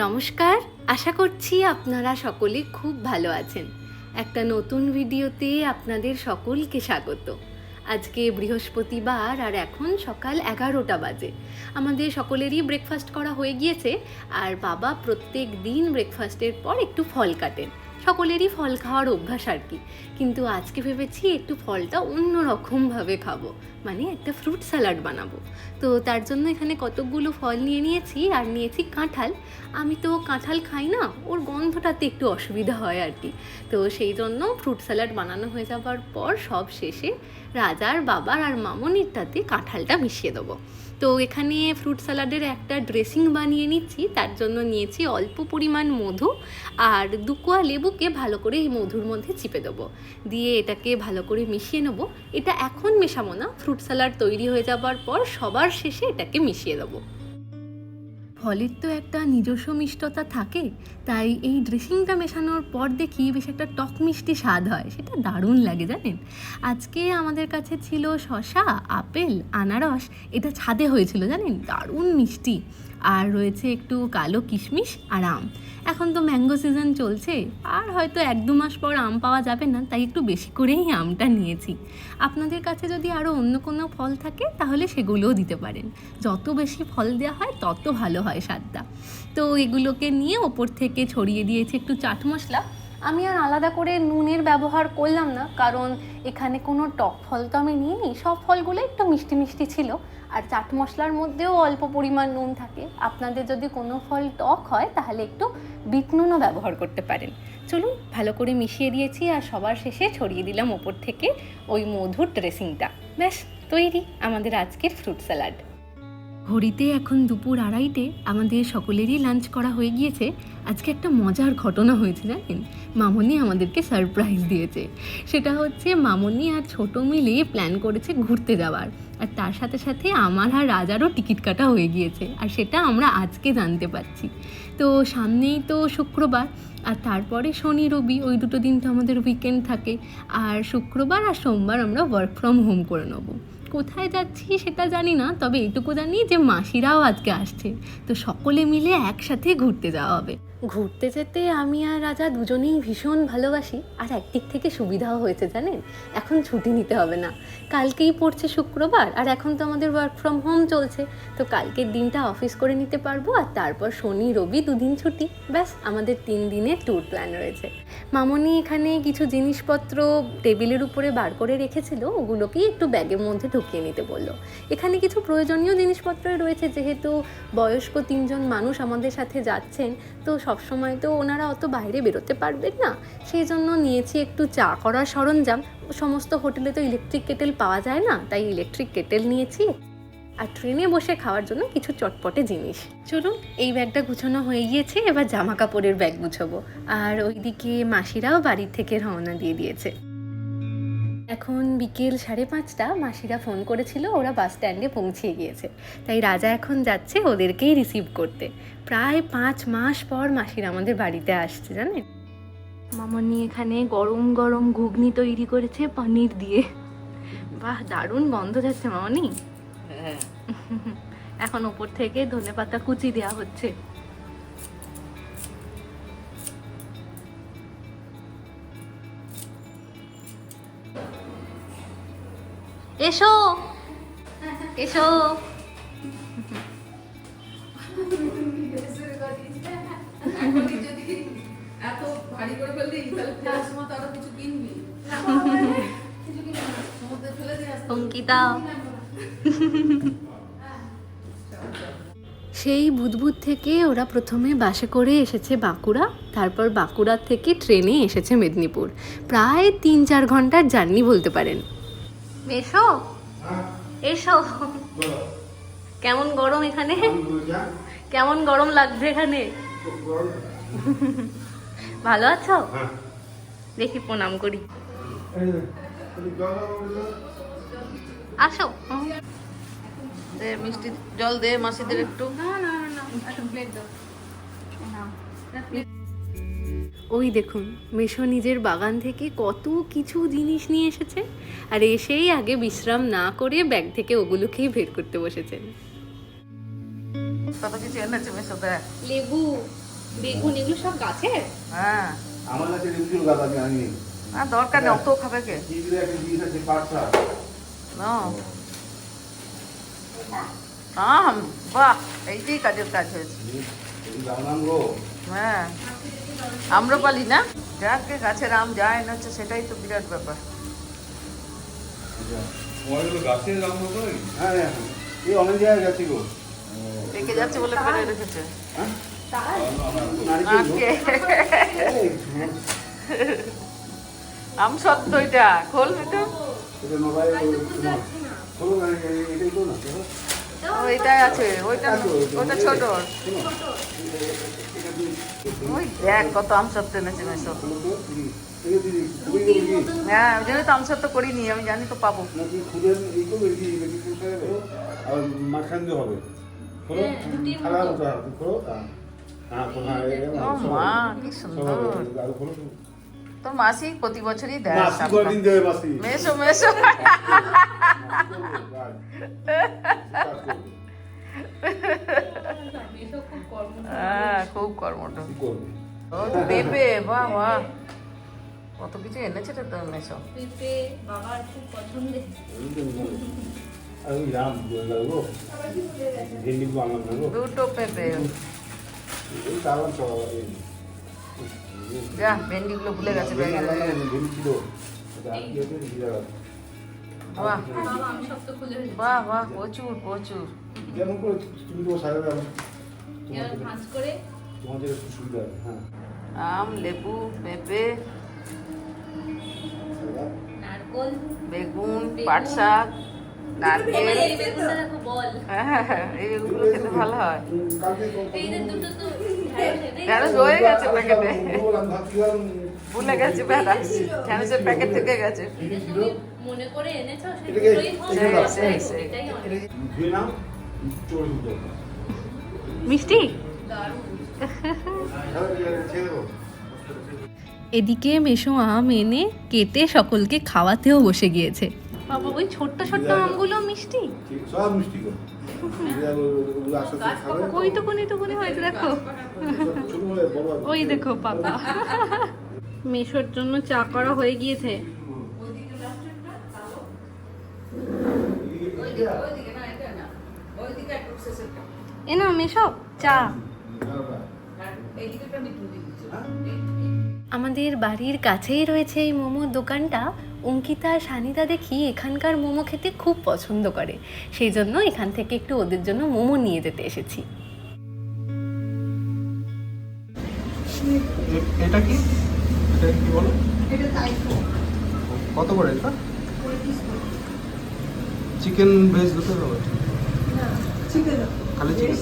নমস্কার, আশা করছি আপনারা সকলে খুব ভালো আছেন। একটা নতুন ভিডিওতে আপনাদের সকলকে স্বাগত। আজকে বৃহস্পতিবার আর এখন সকাল এগারোটা বাজে। আমাদের সকলেরই ব্রেকফাস্ট করা হয়ে গিয়েছে, আর বাবা প্রত্যেক দিন ব্রেকফাস্টের পর একটু ফল কাটেন। সকলেরই ফল খাওয়ার অভ্যাস আর কি। কিন্তু আজকে ভেবেছি একটু ফলটা অন্য রকমভাবে খাব। মানে একটা ফ্রুট স্যালাড বানাবো। তো তার জন্য এখানে কতকগুলো ফল নিয়ে নিয়েছি আর নিয়েছি কাঁঠাল। আমি তো কাঁঠাল খাই না, ওর গন্ধটাতে একটু অসুবিধা হয় আর কি। তো সেই জন্য ফ্রুট স্যালাড বানানো হয়ে যাবার পর সব শেষে রাজার বাবার আর মামনিরটাতে কাঁঠালটা মিশিয়ে দেবো। তো এখানে ফ্রুট স্যালাডের একটা ড্রেসিং বানিয়ে নিচ্ছি, তার জন্য নিয়েছি অল্প পরিমাণ মধু আর দুকোয়া লেবুকে ভালো করে এই মধুর মধ্যে চিপে দেবো। দিয়ে এটাকে ভালো করে মিশিয়ে নেব। এটা এখন মেশাবো না ফ্রুট স্যালাড তৈরি হয়ে যাবার পর সবার শেষে এটাকে মিশিয়ে দেবো। ফলের তো একটা নিজস্ব মিষ্টতা থাকে, তাই এই ড্রেসিংটা মেশানোর পর দেখি বেশ একটা টক মিষ্টি স্বাদ হয়, সেটা দারুণ লাগে জানেন। আজকে আমাদের কাছে ছিল শশা আপেল, আনারস, এটা ছাদে হয়েছিল জানেন, দারুণ মিষ্টি। আর রয়েছে একটু কালো কিশমিশ আর আম। এখন তো ম্যাঙ্গো সিজন চলছে, আর হয়তো এক দু মাস পর আম পাওয়া যাবে না, তাই একটু বেশি করেই আমটা নিয়েছি। আপনাদের কাছে যদি আরও অন্য কোনো ফল থাকে, তাহলে সেগুলোও দিতে পারেন। যত বেশি ফল দেওয়া হয়, তত ভালো হয় স্বাদটা। তো এগুলোকে নিয়ে ওপর থেকে ছড়িয়ে দিয়েছি একটু চাট মশলা। আমি আর আলাদা করে নুনের ব্যবহার করলাম না, কারণ এখানে কোনো টক ফল তো আমি নিইনি। সব ফলগুলো একটু মিষ্টি মিষ্টি ছিল। আর চাট মশলার মধ্যেও অল্প পরিমাণ নুন থাকে। আপনাদের যদি কোনো ফল টক হয়, তাহলে একটু বিট নুনও ব্যবহার করতে পারেন। চলুন, ভালো করে মিশিয়ে দিয়েছি আর সবার শেষে ছড়িয়ে দিলাম ওপর থেকে ওই মধুর ড্রেসিংটা ব্যাস, তৈরি আমাদের আজকের ফ্রুট স্যালাড ঘড়িতে এখন দুপুর আড়াইটে আমাদের সকলেরই লাঞ্চ করা হয়ে গিয়েছে। আজকে একটা মজার ঘটনা হয়েছে, জানেন? মামনি আমাদেরকে সারপ্রাইজ দিয়েছে। সেটা হচ্ছে মামনি আর ছোট মিলে প্ল্যান করেছে ঘুরতে যাওয়ার। আর তার সাথে সাথে আমার আর রাজারও টিকিট কাটা হয়ে গিয়েছে। আর সেটা আমরা আজকে জানতে পারছি। তো সামনেই তো শুক্রবার, আর তারপরে শনি, রবি, ওই দুটো দিন তো আমাদের উইকেন্ড থাকে। আর শুক্রবার আর সোমবার আমরা ওয়ার্ক ফ্রম হোম করে নেব। কোথায় যাচ্ছি সেটা জানি না, তবে এটুকু জানি যে মাসিরাও আজকে আসছে। তো সকলে মিলে একসাথে ঘুরতে যাওয়া হবে। ঘুরতে যেতে আমি আর রাজা দুজনেই ভীষণ ভালোবাসি। আর একদিক থেকে সুবিধাও হয়েছে, জানেন? এখন ছুটি নিতে হবে না। কালকেই পড়ছে শুক্রবার, আর এখন তো আমাদের ওয়ার্ক ফ্রম হোম চলছে। তো কালকের দিনটা অফিস করে নিতে পারব, আর তারপর শনি, রবি দুদিন ছুটি। ব্যাস, আমাদের তিন দিনের ট্যুর প্ল্যান রয়েছে। মামনি এখানে কিছু জিনিসপত্র টেবিলের উপরে বার করে রেখেছিল ওগুলোকেই একটু ব্যাগের মধ্যে ঢুকিয়ে নিতে বলল। এখানে কিছু প্রয়োজনীয় জিনিসপত্র রয়েছে, যেহেতু বয়স্ক তিনজন মানুষ আমাদের সাথে যাচ্ছেন, তো সবসময় তো ওনারা অত বাইরে বেরোতে পারবেন না। সেই জন্য নিয়েছি একটু চা করার সরঞ্জাম। সমস্ত হোটেলে তো ইলেকট্রিক কেটেল পাওয়া যায় না, তাই ইলেকট্রিক কেটেল নিয়েছি। আর ট্রেনে বসে খাওয়ার জন্য কিছু চটপটে জিনিস। চলুন, এই ব্যাগটা গুছানো হয়ে গিয়েছে, এবার জামা কাপড়ের ব্যাগ গুছাবো। আর ওইদিকে মাসিরাও বাড়ির থেকে রওনা দিয়ে দিয়েছে। এখন বিকেল সাড়ে পাঁচটা মাসিরা ফোন করেছিল ওরা বাস স্ট্যান্ডে পৌঁছিয়ে গিয়েছে। তাই রাজা এখন যাচ্ছে ওদেরকেই রিসিভ করতে। প্রায় পাঁচ মাস পর মাসিরা আমাদের বাড়িতে আসছে জানেন? মামনি এখানে গরম গরম ঘুগনি তৈরি করেছে পনির দিয়ে। বাহ দারুণ গন্ধ যাচ্ছে মামনি। হ্যাঁ। এখন ওপর থেকে ধনে পাতা কুচি দেওয়া হচ্ছে। দিয়ে এসো। অঙ্কিতা। সেই বুধবুধ থেকে ওরা প্রথমে বাসে করে এসেছে বাঁকুড়া, তারপর বাঁকুড়া থেকে ট্রেনে এসেছে মেদিনীপুর। প্রায় তিন চার ঘণ্টার জার্নি বলতে পারেন। এসো। এসো। কেমন গরম এখানে? কেমন গরম লাগছে এখানে? ভালো আছো? দেখি প্রণাম করি। আসো। দে মিষ্টি জল দে মাসিদের একটু। ওই দেখুন মেশো নিজের বাগান থেকে কত কিছু জিনিস নিয়ে এসেছে আর এসেই আগে বিশ্রাম না করে ব্যাগ থেকে ওগুলোকেই বের করতে বসেছেন। কত কিছু এনেছে মেশো দেখ লেবু বেগুন এগুলো সব গাছের? হ্যাঁ। আমার কাছে রিভিউ গাছ আছে আমি আর দরকার নেই অত খাবে কে? কি দিলে একটা জিনিস আছে পাট না আম বাহ এইটাই কাজের কাজ হয়েছে। হ্যাঁ। আম্রপালি না? যাকে গাছের আম যায় না হচ্ছে সেটাই তো বিরাট ব্যাপার? হ্যাঁ হ্যাঁ এই অনেক জায়গায় গেছি গো। পেকে যাচ্ছে বলে ফেলে রেখেছে। হ্যাঁ? এই, আম সত্য এটা। খোল এটা এটা মোবাইল তোমার খোলো না, এই- এটাই তো না দেখো। ও এটাই আছে ওইটা ওইটা- ছোট ওই দেখ কত আম সত্য এনেছে মেসো খোলো তো, দিদি। এই যে দিদি, খুবই দেবো কি? হ্যাঁ ওই জন্য তো আম সত্য করিনি আমি জানি তো পাবো মা কি সুন্দর। তোর মাসি প্রতি বছরই দেয় মাসি মাসি খুব হ্যাঁ খুব কর্মঠ। ও তো পেঁপে বাহ বাহ। কত কিছু এনেছে তো তোর মেসো পেঁপে বাবার খুব পছন্দের। দুটো পেঁপে। যা ভেন্ডিগুলো ভুলে গেছে ব্যাগে বাহ। বাহ বাহ প্রচুর প্রচুর। যেমন করে তুমি তো সারা দাও এবার ভাঁজ করে? তোমাদের একটু সুবিধা হবে হ্যাঁ। আম লেবু পেঁপে বেগুন পাট শাক নারকেল। এই হ্যাঁ হ্যাঁ, এই বেগুনগুলো খেতে ভালো হয়। কালকে এই যে দুটো তো ঢেঁড়স রয়ে গেছে প্যাকেটে ভুলে গেছে ঢ্যাঁড়স ঢ্যাঁড়সের প্যাকেট থেকে গেছে। মনে করে এনেছো মিষ্টি? এদিকে মেশো আম এনে কেটে সকলকে খাওয়াতেও বসে গিয়েছে। বাবা ওই ছোট্ট ছোট্ট আমগুলো মিষ্টি? সব মিষ্টি ওই টুকুনি টুকুনি হয়েছে দেখো। ওই দেখো পাপা। মেশোর জন্য চা করা হয়ে গিয়েছে। এ না মেশো চা। আমাদের বাড়ির কাছেই রয়েছে এই মোমোর দোকানটা। অঙ্কিতা সানিতা দেখি এখানকার মোমো খেতে খুব পছন্দ করে। সেই জন্য এখান থেকে একটু ওদের জন্য মোমো নিয়ে যেতে এসেছি। এটা কি? এটা কি বলো? কত করে এটা? চিকেন ভেজ দুটো হবে? খালি চিকেন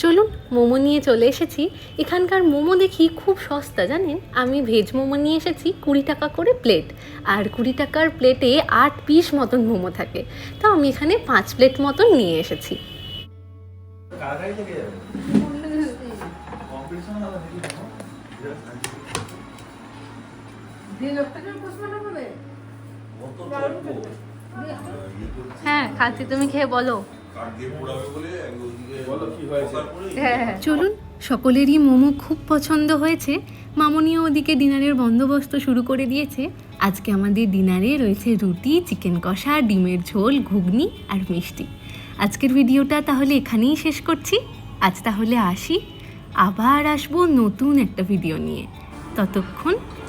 চলুন মোমো নিয়ে চলে এসেছি। এখানকার মোমো দেখি খুব সস্তা জানেন? আমি ভেজ মোমো নিয়ে এসেছি কুড়ি টাকা করে প্লেট আর কুড়ি টাকার প্লেটে আট পিস মতন মোমো থাকে। তো আমি এখানে পাঁচ প্লেট মতন নিয়ে এসেছি কারাগারি থেকে যাবে কম্পিটিশন হবে নাকি কোনো? কত চলবো? ইয়ে করছে, হ্যাঁ খাচ্ছি তুমি খেয়ে বলো। পরে হ্যাঁ। চলুন, সকলেরই মোমো খুব পছন্দ হয়েছে। মামনিও ওদিকে ডিনারের বন্দোবস্ত শুরু করে দিয়েছে। আজকে আমাদের ডিনারে রয়েছে রুটি, চিকেন কষা, ডিমের ঝোল, ঘুগনি আর মিষ্টি। আজকের ভিডিওটা তাহলে এখানেই শেষ করছি। আজ তাহলে আসি। আবার আসব নতুন একটা ভিডিও নিয়ে। ততক্ষণ